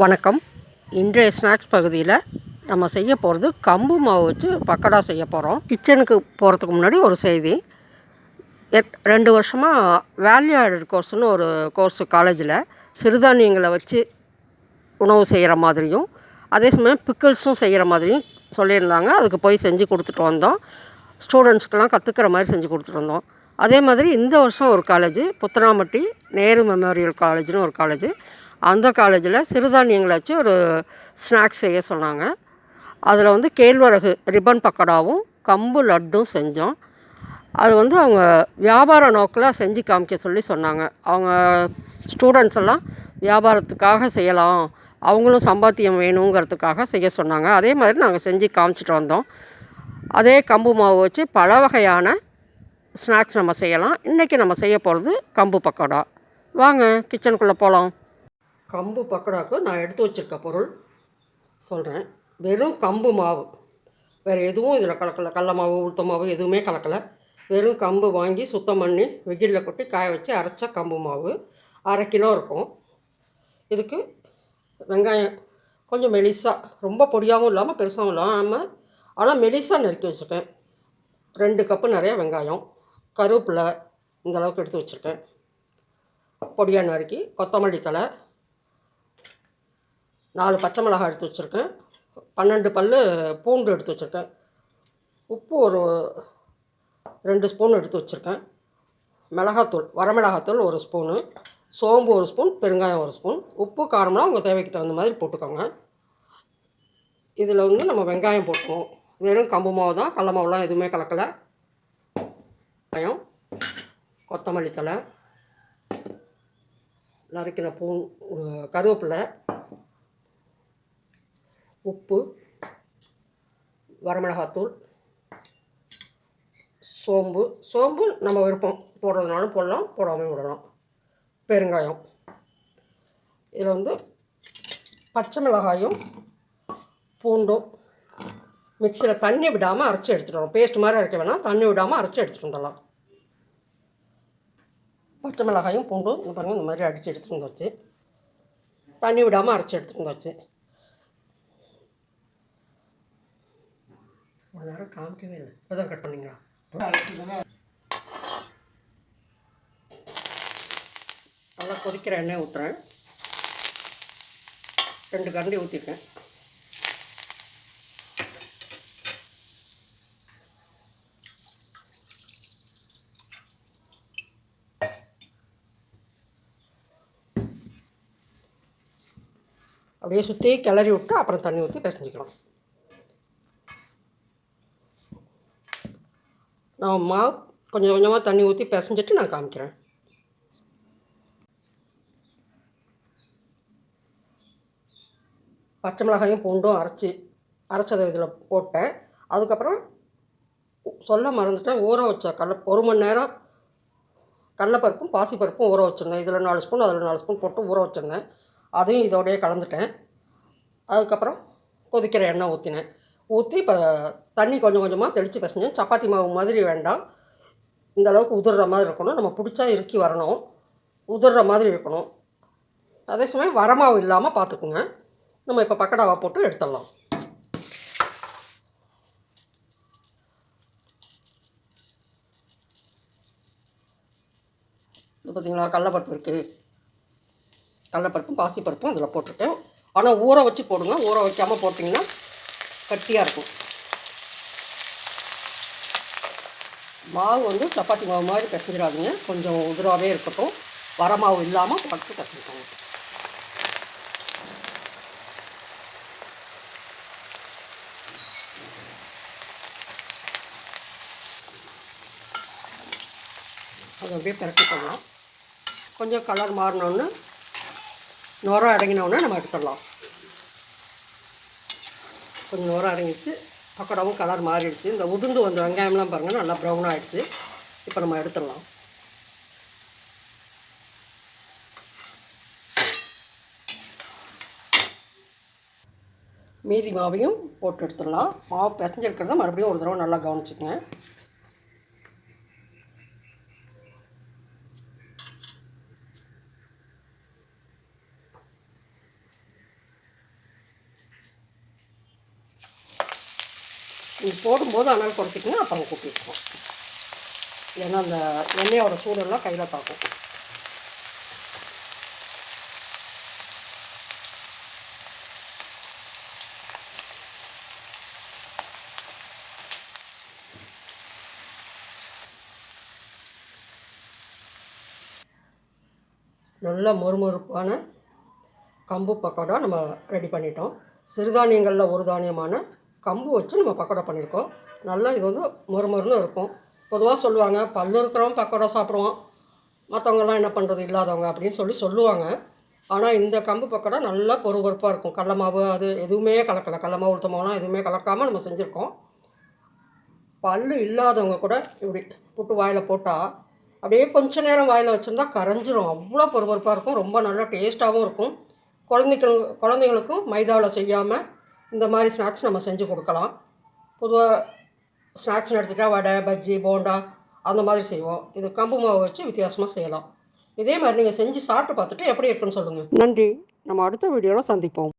வணக்கம். இன்றைய ஸ்நாக்ஸ் பகுதியில் நம்ம செய்ய போகிறது கம்பு மாவு வச்சு பக்கோடா செய்ய போகிறோம் கிச்சனுக்கு போகிறதுக்கு முன்னாடி ஒரு செய்தி. எட் ரெண்டு வருஷமாக வேல்யூ ஆடட் கோர்ஸ்னு ஒரு கோர்ஸ் காலேஜில் சிறுதானியங்களை வச்சு உணவு செய்கிற மாதிரியும் அதே சமயம் பிக்கிள்ஸும் செய்கிற மாதிரியும் சொல்லியிருந்தாங்க. அதுக்கு போய் செஞ்சு கொடுத்துட்டு வந்தோம். ஸ்டூடெண்ட்ஸ்க்கெலாம் கற்றுக்கிற மாதிரி செஞ்சு கொடுத்துட்டு வந்தோம். அதே மாதிரி இந்த வருஷம் ஒரு காலேஜ் புத்தனாம்பட்டி நேரு மெமோரியல் காலேஜ்னு ஒரு காலேஜ். அந்த காலேஜில் சிறுதானியங்களை வச்சு ஒரு ஸ்நாக்ஸ் செய்ய சொன்னாங்க. அதில் வந்து கேழ்வரகு ரிப்பன் பக்கோடாவும் கம்பு லட்டும் செஞ்சோம். அது வந்து அவங்க வியாபார நோக்கில் செஞ்சு காமிக்க சொல்லி சொன்னாங்க. அவங்க ஸ்டூடெண்ட்ஸ் எல்லாம் வியாபாரத்துக்காக செய்யலாம் அவங்களும் சம்பாத்தியம் வேணுங்கிறதுக்காக செய்ய சொன்னாங்க. அதே மாதிரி நாங்கள் செஞ்சு காமிச்சிட்டு வந்தோம். அதே கம்பு மாவு வச்சு பல வகையான ஸ்நாக்ஸ் நம்ம செய்யலாம். இன்றைக்கி நம்ம செய்ய போகிறது கம்பு பக்கோடா. வாங்க கிச்சனுக்குள்ளே போகலாம். கம்பு பக்கோடாவுக்கு நான் எடுத்து வச்சுருக்க பொருள். சொல்கிறேன் வெறும் கம்பு மாவு. வேறு எதுவும் இதில் கலக்கலை. கடல மாவு உளுத்த மாவு எதுவுமே கலக்கலை. வெறும் கம்பு வாங்கி சுத்தம் பண்ணி வெயிலில் கொட்டி காய வச்சு அரைச்ச கம்பு மாவு. அரை கிலோ இருக்கும். இதுக்கு வெங்காயம் கொஞ்சம் மெலிசாக ரொம்ப பொடியாகவும் இல்லாமல் பெருசாகவும் இல்லாமல் ஆனால் மெலிசாக நறுக்கி வச்சுருக்கேன். ரெண்டு கப்பு நிறையா வெங்காயம் கருவேப்பிலை இந்த அளவுக்கு எடுத்து வச்சுருக்கேன். பொடியாக நறுக்கி கொத்தமல்லி தழை நாலு பச்சை மிளகாய் எடுத்து வச்சுருக்கேன். பன்னெண்டு பல் பூண்டு எடுத்து வச்சுருக்கேன். உப்பு ஒரு ரெண்டு ஸ்பூன் எடுத்து வச்சுருக்கேன். மிளகாத்தூள் வரமிளகாத்தூள் ஒரு ஸ்பூனு. சோம்பு ஒரு ஸ்பூன் பெருங்காயம் ஒரு ஸ்பூன். உப்பு காரம்லாம் உங்கள் தேவைக்கு தகுந்த மாதிரி போட்டுக்கோங்க. இதில் வந்து நம்ம வெங்காயம் போட்டுக்குவோம். வெறும் கம்பு மாவு தான் கடல மாவுலாம் எதுவுமே கலக்கலை. வெங்காயம் கொத்தமல்லி தழை நறுக்கின பூ கருவேப்பிலை உப்பு வரமிளகாத்தூள் சோம்பு. சோம்பு நம்ம விருப்பம். போடுறதுனாலும் போடலாம் போடாமல் விடலாம். பெருங்காயம். இதில் வந்து பச்சை மிளகாயும் பூண்டும் மிக்சியில் தண்ணி விடாமல் அரைச்சி எடுத்துகிட்டு வரோம் பேஸ்ட் மாதிரி அரைக்க வேணாம். தண்ணி விடாமல் அரைச்சி எடுத்துகிட்டு வந்துடலாம். பச்சை மிளகாயும் பூண்டும் இந்த பாருங்கள் இந்த மாதிரி அடித்து எடுத்துகிட்டு வந்தாச்சு தண்ணி விடாமல் அரைச்சி எடுத்துகிட்டு வந்தாச்சு ஒரு நேரம் காமிக்கவே இல்லை. இப்போ தான் கட் பண்ணீங்களா? நல்லா கொதிக்கிற எண்ணெய் ஊற்றுறேன் ரெண்டு கரண்டி ஊற்றிருக்கேன் அப்படியே சுற்றி கிளறி விட்டு அப்புறம் தண்ணி ஊற்றி பிசைஞ்சிக்கலாம் நான் மா கொஞ்சம் கொஞ்சமாக தண்ணி ஊற்றி பிசைஞ்சிட்டு நான் காமிக்கிறேன். பச்சை மிளகாயும் பூண்டும் அரைச்சி அரைச்சதை இதில் போட்டேன். அதுக்கப்புறம் சொல்ல மறந்துட்டேன். ஊற வச்ச கடல ஒரு மணி நேரம் கடலப்பருப்பும் பாசிப்பருப்பும் ஊற வச்சுருந்தேன். இதில் நாலு ஸ்பூன் அதில் நாலு ஸ்பூன் போட்டு ஊற வச்சுருந்தேன். அதையும் இதோடையே கலந்துட்டேன். அதுக்கப்புறம் கொதிக்கிற எண்ணெய் ஊற்றினேன் ஊற்றி இப்போ தண்ணி கொஞ்சம் கொஞ்சமாக தெளித்து பிசைஞ்சேன் சப்பாத்தி மாவு மாதிரி வேண்டாம். இந்த அளவுக்கு உதிர்ற மாதிரி இருக்கணும். நம்ம பிடிச்சா இறுக்கி வரணும். உதிர்ற மாதிரி இருக்கணும். அதே சமயம் வரமாவு இல்லாமல் பார்த்துக்குங்க நம்ம இப்போ பக்கடாவை போட்டு எடுத்துடலாம். இது பார்த்திங்களா கடலப்பருப்பு இருக்குது கடலப்பருப்பும் பாசிப்பருப்பும் இதில் போட்டிருக்கேன். ஆனால் ஊற வச்சு போடுங்க. ஊற வைக்காமல் போட்டிங்கன்னா கட்டியாக இருக்கும். மாவு வந்து சப்பாத்தி மாவு மாதிரி பிசைஞ்சிடாதுங்க கொஞ்சம் உதிராகவே இருக்கட்டும். வர மாவு இல்லாமல் பார்த்து பிசைஞ்சிக்கோங்க அதை அப்படியே பிரட்டி பண்ணலாம் கொஞ்சம் கலர் மாறினோன்னு நுர அடங்கினோடனே நம்ம எடுத்துடலாம். கொஞ்சம் நோரம் அடங்கிடுச்சு. பக்கோடாவும் கலர் மாறிடுச்சு. இந்த உதிர்ந்து வந்த வெங்காயம்லாம் பாருங்கள் நல்லா ப்ரௌன் ஆகிடுச்சு இப்போ நம்ம எடுத்துடலாம். மீதி மாவையும் போட்டு எடுத்துடலாம். மாவு பிசைஞ்சிருக்கிறத மறுபடியும் ஒரு தடவை நல்லா கவனிச்சுக்கங்க. நீங்கள் போடும்போது அனல் குறைச்சிக்கங்க அப்புறம் கூட்டிருக்கோம் ஏன்னா அந்த எண்ணெயோட சூடெல்லாம் கையில் தாக்கும். நல்ல மொறுமொறுப்பான கம்பு பக்கோடா நம்ம ரெடி பண்ணிட்டோம். சிறுதானியங்களில் ஒரு தானியமான கம்பு வச்சு நம்ம பக்கோடா பண்ணியிருக்கோம். நல்லா இது வந்து மொறுமொறுன்னு இருக்கும். பொதுவாக சொல்லுவாங்க பல்லு இருக்கிறவங்க பக்கோடா சாப்பிடுவோம் மற்றவங்கெல்லாம் என்ன பண்ணுறது இல்லாதவங்க அப்படின்னு சொல்லி சொல்லுவாங்க. ஆனால் இந்த கம்பு பக்கோடா நல்லா பொறுபொறுப்பாக இருக்கும். கடல மாவு அது எதுவுமே கலக்கலை. கடல மாவு உளுத்தமாவெலாம் எதுவுமே கலக்காமல் நம்ம செஞ்சுருக்கோம். பல்லு இல்லாதவங்க கூட இப்படி புட்டு வாயில் போட்டால் அப்படியே கொஞ்ச நேரம் வாயில் வச்சுருந்தா கரைஞ்சிரும். அவ்வளோ பொறுப்பொறுப்பாக இருக்கும். ரொம்ப நல்லா டேஸ்ட்டாகவும் இருக்கும். குழந்தைகளுக்கு குழந்தைங்களுக்கும் மைதாவில் செய்யாமல் இந்த மாதிரி ஸ்நாக்ஸ் நம்ம செஞ்சு கொடுக்கலாம். பொதுவாக ஸ்நாக்ஸ்னு எடுத்துட்டா வடை பஜ்ஜி போண்டா அந்த மாதிரி செய்வோம். இது கம்பு மாவு வச்சு வித்தியாசமாக செய்யலாம். இதே மாதிரி நீங்கள் செஞ்சு சாப்பிட்டு பார்த்துட்டு எப்படி இருக்குன்னு சொல்லுங்கள் நன்றி. நம்ம அடுத்த வீடியோவில் சந்திப்போம்.